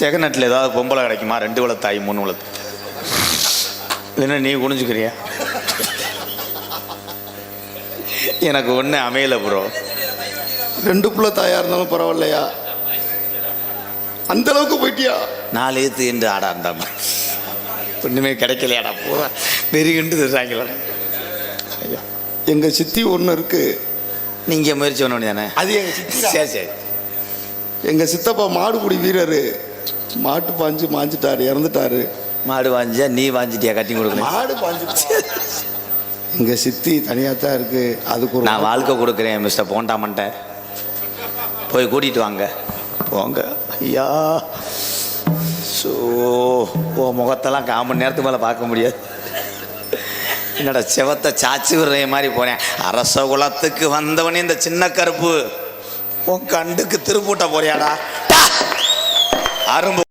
செகநட்டில் ஏதாவது பொம்பளை கிடைக்குமா? ரெண்டு வளத்தாய் மூணு வளத்து இல்லைன்னா நீ குனிஞ்சுக்கிறியா? எனக்கு ஒன்று அமையல ப்ரோ ரெண்டு புள்ள தாயா இருந்தாலும் பரவாயில்லையா? அந்த அளவுக்கு போயிட்டியா? நாலு ஏத்து என்று ஆடா இருந்தாம ஒன்றுமே கிடைக்கலையாடா பூரா வெறிகிண்டு தர்றாங்களா. எங்க சித்தி ஒன்று இருக்கு. நீங்கள் முயற்சி பண்ண வேண்டியதானே அது எங்க சித்தி சரி சரி. எங்க சித்தப்பா மாடுபிடி வீரரு. மாட்டு பாஞ்சு மாஞ்சிட்டாரு இறந்துட்டாரு. மாடு வாங்கியா நீ வாங்கிட்டியா கட்டி கொடுக்கணும். மாடு பாஞ்சு எங்க சித்தி தனியாக தான் இருக்கு அதுக்கு ஒரு நான் வாழ்க்கை கொடுக்குறேன் மிஸ்டர் போண்டாமன்ட்ட. போய் கூட்டிகிட்டு வாங்க. போங்க ஐயா. ஸோ ஓ முகத்தெல்லாம் கால் மணி நேரத்துக்கு மேலே பார்க்க முடியாது. என்னடா செவத்தை சாச்சி விடுற மாதிரி போகிறேன் அரச குலத்துக்கு வந்தவனே இந்த சின்ன கருப்பு. உன் கண்டுக்கு திருப்பூட்ட போறியாடா. டா! அரும்பு